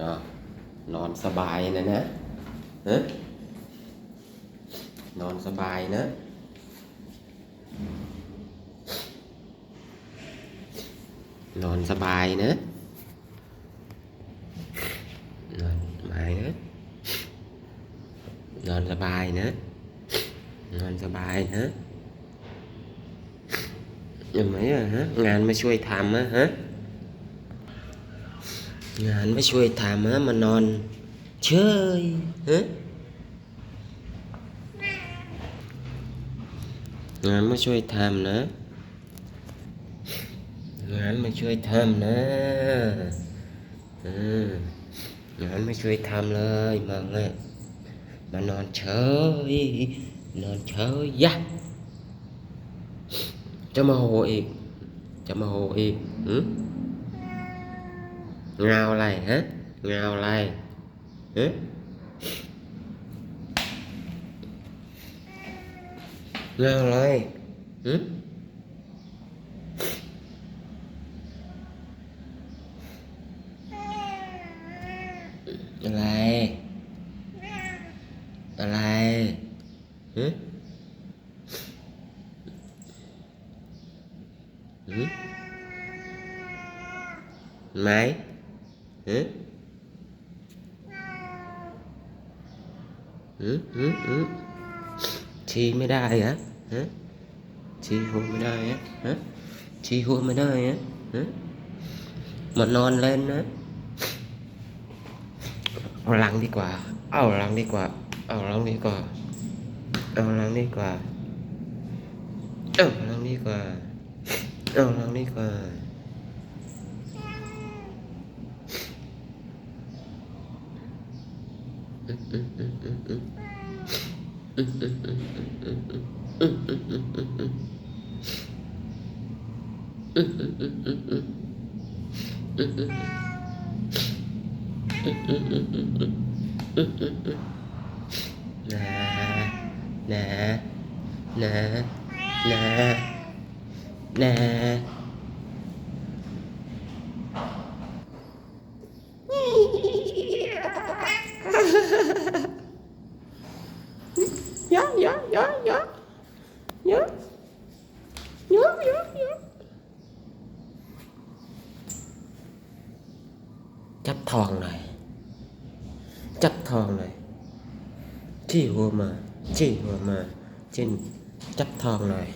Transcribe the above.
อะนอนสบายนะนะฮะนอนสบายนะนอนสบายนะ นอนสบายนะ นอนสบายนะ นอนสบายนะเห็นไหมอะฮะ งานม่ช่วยทำอะฮะ งานไม่ช่วยทำฮะมานอนเฉยฮะงานไม่ช่วยทำนะ งานไม่ช่วยทำนะงานไม่ช่วยทำเลยมาไงมานอนเฉยนอนเฉยยะจะมาโหอีกจะมาโหอีกหืม ngào này hả? Ngào này hả ngào này hả này này hả hả máy. ไรฮะเงาอะไรหืมอืมไหมฮะหืมหืมหืมชี้ไม่ได้ฮะฮะชี้หัวไม่ได้ฮะฮะชี้หัวไม่ได้ฮะฮะมานอนเล่นนะเอาหลังดีกว่า เอาหลังดีกว่า เอาหลังดีกว่า เอาหลังดีกว่า เอาหลังดีกว่า เอาหลังดีกว่า nè nè nè nè nè nhớ nhớ nhớ nhớ. Nhớ nhớ nhớ nhớ. Chấp thòn này. Chấp thòn này. Chi hùa mà chi hùa mà. Trên chấp thòn này.